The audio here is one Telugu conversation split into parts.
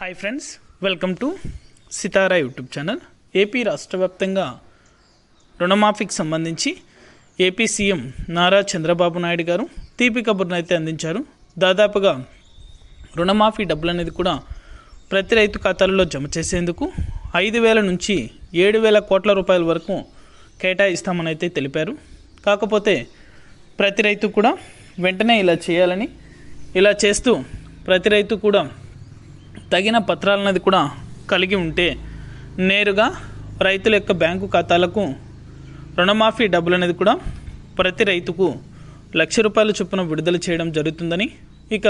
Hi friends welcome to Sitara YouTube channel AP రాష్ట్ర వ్యాప్తంగా రుణమాఫీకి సంబంధించి ఏపీ సీఎం నారా చంద్రబాబు నాయుడు గారు తీపి కబుర్ను అయితే అందించారు. దాదాపుగా రుణమాఫీ డబ్బులు అనేది కూడా ప్రతి రైతు ఖాతాలలో జమ చేసేందుకు ఐదు వేల నుంచి ఏడు వేల కోట్ల రూపాయల వరకు కేటాయిస్తామని అయితే తెలిపారు. కాకపోతే ప్రతి రైతు కూడా వెంటనే ఇలా చేయాలని ఇలా చేస్తూ ప్రతి రైతు కూడా తగిన పత్రాలు అనేది కూడా కలిగి ఉంటే నేరుగా రైతుల యొక్క బ్యాంకు ఖాతాలకు రుణమాఫీ డబ్బులు అనేది కూడా ప్రతి రైతుకు లక్ష రూపాయల చొప్పున విడుదల చేయడం జరుగుతుందని ఇక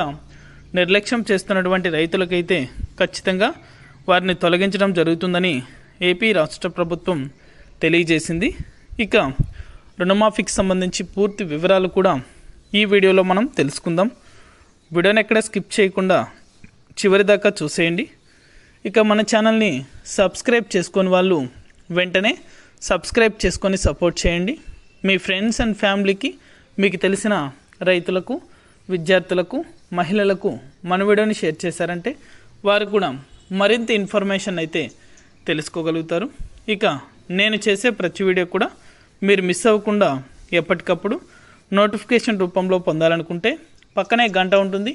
నిర్లక్ష్యం చేస్తున్నటువంటి రైతులకైతే ఖచ్చితంగా వారిని తొలగించడం జరుగుతుందని ఏపీ రాష్ట్ర ప్రభుత్వం తెలియజేసింది. ఇక రుణమాఫీకి సంబంధించి పూర్తి వివరాలు కూడా ఈ వీడియోలో మనం తెలుసుకుందాం. వీడియోని ఎక్కడ స్కిప్ చేయకుండా చివరి దాకా చూసేయండి. ఇక మన ఛానల్ని సబ్స్క్రైబ్ చేసుకొని వాళ్ళు వెంటనే సబ్స్క్రైబ్ చేసుకొని సపోర్ట్ చేయండి. మీ ఫ్రెండ్స్ అండ్ ఫ్యామిలీకి మీకు తెలిసిన రైతులకు విద్యార్థులకు మహిళలకు మన వీడియోని షేర్ చేశారంటే వారు కూడా మరింత ఇన్ఫర్మేషన్ అయితే తెలుసుకోగలుగుతారు. ఇక నేను చేసే ప్రతి వీడియో కూడా మీరు మిస్ అవ్వకుండా ఎప్పటికప్పుడు నోటిఫికేషన్ రూపంలో పొందాలనుకుంటే పక్కనే గంట ఉంటుంది.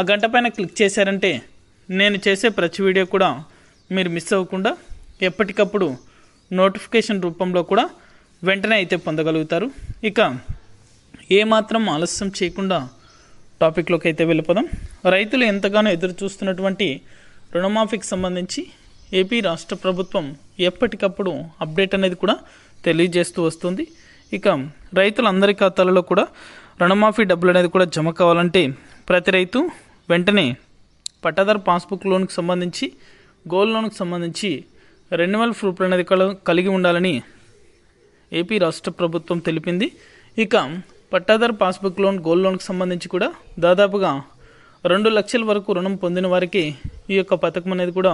ఆ గంట పైన క్లిక్ చేశారంటే నేను చేసే ప్రతి వీడియో కూడా మీరు మిస్ అవ్వకుండా ఎప్పటికప్పుడు నోటిఫికేషన్ రూపంలో కూడా వెంటనే అయితే పొందగలుగుతారు. ఇక ఏమాత్రం ఆలస్యం చేయకుండా టాపిక్లోకి అయితే వెళ్ళిపోదాం. రైతులు ఎంతగానో ఎదురు చూస్తున్నటువంటి రుణమాఫీకి సంబంధించి ఏపీ రాష్ట్ర ప్రభుత్వం ఎప్పటికప్పుడు అప్డేట్ అనేది కూడా తెలియజేస్తూ వస్తుంది. ఇక రైతులందరి ఖాతాలలో కూడా రుణమాఫీ డబ్బులు అనేది కూడా జమ కావాలంటే ప్రతి రైతు వెంటనే పట్టాదారు పాస్బుక్ లోన్కి సంబంధించి గోల్డ్ లోన్కి సంబంధించి రెన్యువల్ ప్రూఫ్ అనేది కల- కలిగి ఉండాలని ఏపీ రాష్ట్ర ప్రభుత్వం తెలిపింది. ఇక పట్టాదారు పాస్బుక్ లోన్ గోల్డ్ లోన్కి సంబంధించి కూడా దాదాపుగా రెండు లక్షల వరకు రుణం పొందిన వారికి ఈ యొక్క పథకం అనేది కూడా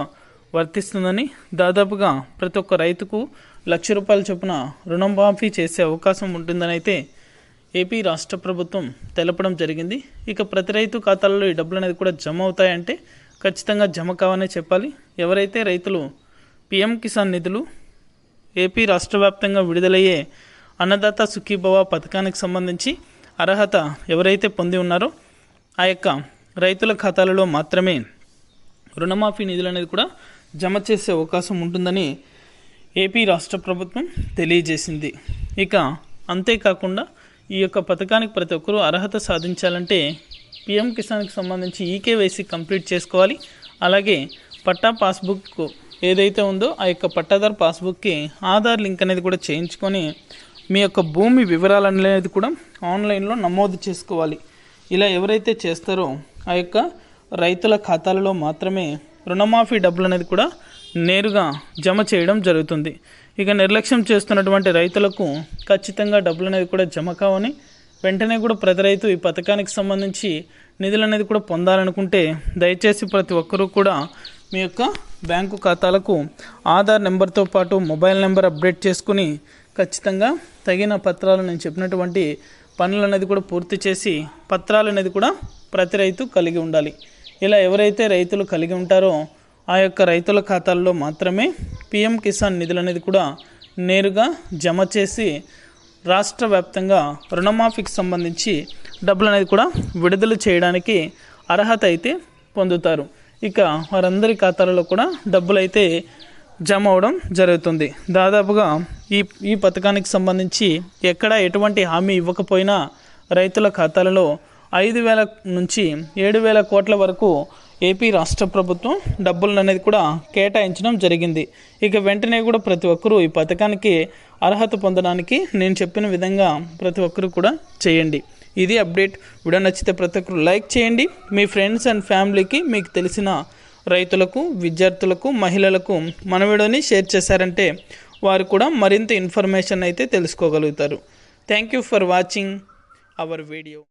వర్తిస్తుందని దాదాపుగా ప్రతి ఒక్క రైతుకు లక్ష రూపాయల చొప్పున రుణం మాఫీ చేసే అవకాశం ఉంటుందని అయితే ఏపీ రాష్ట్ర ప్రభుత్వం తెలపడం జరిగింది. ఇక ప్రతి రైతు ఖాతాలలో ఈ డబ్బులు అనేది కూడా జమ అవుతాయంటే ఖచ్చితంగా జమ కావనే చెప్పాలి. ఎవరైతే రైతులు పిఎం కిసాన్ నిధులు ఏపీ రాష్ట్ర వ్యాప్తంగా విడుదలయ్యే అన్నదాత సుఖీభవ పథకానికి సంబంధించి అర్హత ఎవరైతే పొంది ఉన్నారో ఆ యొక్క రైతుల ఖాతాలలో మాత్రమే రుణమాఫీ నిధులు అనేది కూడా జమ చేసే అవకాశం ఉంటుందని ఏపీ రాష్ట్ర ప్రభుత్వం తెలియజేసింది. ఇక అంతేకాకుండా ఈ యొక్క పథకానికి ప్రతి ఒక్కరూ అర్హత సాధించాలంటే పిఎం కిసాన్కి సంబంధించి ఈకేవైసీ కంప్లీట్ చేసుకోవాలి. అలాగే పట్టా పాస్బుక్ ఏదైతే ఉందో ఆ యొక్క పట్టాదారు పాస్బుక్కి ఆధార్ లింక్ అనేది కూడా చేయించుకొని మీ యొక్క భూమి వివరాలు అనేది కూడా ఆన్లైన్లో నమోదు చేసుకోవాలి. ఇలా ఎవరైతే చేస్తారో ఆ యొక్క రైతుల ఖాతాలలో మాత్రమే రుణమాఫీ డబ్బులు అనేది కూడా నేరుగా జమ చేయడం జరుగుతుంది. ఇక నిర్లక్ష్యం చేస్తున్నటువంటి రైతులకు ఖచ్చితంగా డబ్బులు అనేది కూడా జమ కావని వెంటనే కూడా ప్రతి రైతు ఈ పథకానికి సంబంధించి నిధులు అనేది కూడా పొందాలనుకుంటే దయచేసి ప్రతి ఒక్కరూ కూడా మీ యొక్క బ్యాంకు ఖాతాలకు ఆధార్ నెంబర్తో పాటు మొబైల్ నెంబర్ అప్డేట్ చేసుకుని ఖచ్చితంగా తగిన పత్రాలు నేను చెప్పినటువంటి పనులు అనేది కూడా పూర్తి చేసి పత్రాలు అనేది కూడా ప్రతి రైతు కలిగి ఉండాలి. ఇలా ఎవరైతే రైతులు కలిగి ఉంటారో ఆ యొక్క రైతుల ఖాతాల్లో మాత్రమే పిఎం కిసాన్ నిధులు అనేది కూడా నేరుగా జమ చేసి రాష్ట్ర వ్యాప్తంగా రుణమాఫీకి సంబంధించి డబ్బులు అనేది కూడా విడుదల చేయడానికి అర్హత అయితే పొందుతారు. ఇక వారందరి ఖాతాలలో కూడా డబ్బులు అయితే జమ అవడం జరుగుతుంది. దాదాపుగా ఈ ఈ పథకానికి సంబంధించి ఎక్కడ ఎటువంటి హామీ ఇవ్వకపోయినా రైతుల ఖాతాలలో ఐదు వేల నుంచి ఏడు వేల కోట్ల వరకు ఏపీ రాష్ట్ర ప్రభుత్వం డబ్బులను అనేది కూడా కేటాయించడం జరిగింది. ఇక వెంటనే కూడా ప్రతి ఒక్కరూ ఈ పథకానికి అర్హత పొందడానికి నేను చెప్పిన విధంగా ప్రతి ఒక్కరూ కూడా చేయండి. ఇది అప్డేట్. వీడియో నచ్చితే ప్రతి ఒక్కరు లైక్ చేయండి. మీ ఫ్రెండ్స్ అండ్ ఫ్యామిలీకి మీకు తెలిసిన రైతులకు విద్యార్థులకు మహిళలకు మన వీడియోని షేర్ చేశారంటే వారు కూడా మరింత ఇన్ఫర్మేషన్ అయితే తెలుసుకోగలుగుతారు. Thank you for watching our video.